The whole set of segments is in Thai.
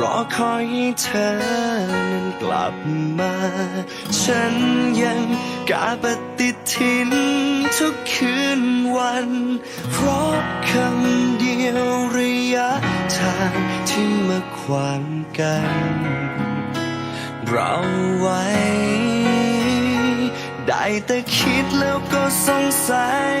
รอคอยให้เธอนั้นกลับมา ฉันยังกาปฏิทินทุกคืนวัน เพราะคำเดียวระยะทางที่มาขวางกัน เราไว้ ได้แต่คิดแล้วก็สงสัย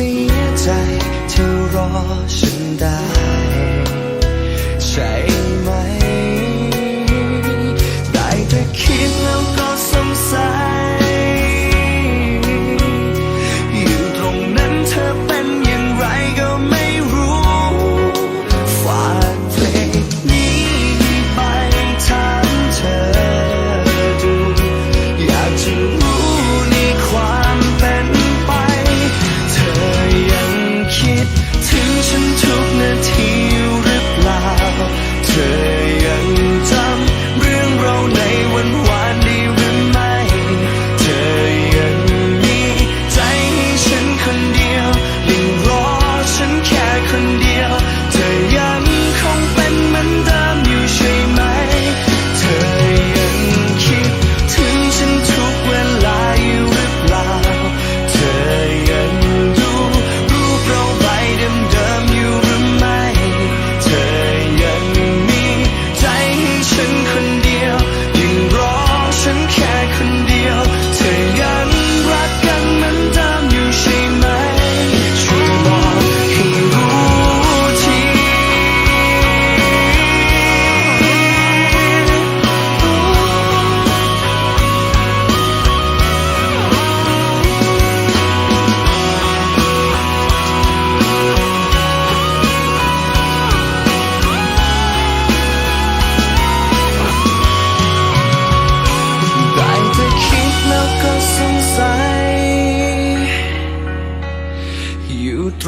เสียใจเธอรอฉัน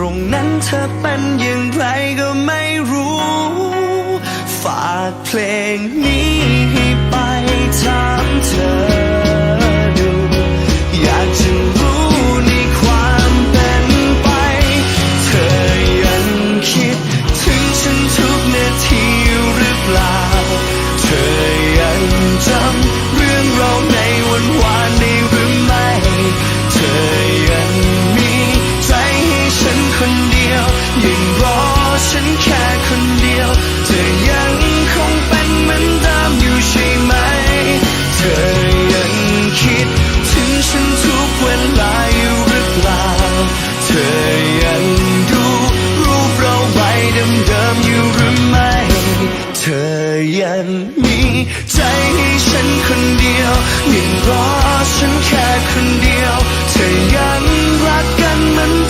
รงนั้นเธอเป็นอย่างไรก็ไม่รู้ ฝากเพลงนี้ให้ไปถามเธอ นี้ ใจให้ฉันคนเดียวยังรอฉันแค่คนเดียวเธอยังรักกันเหมือน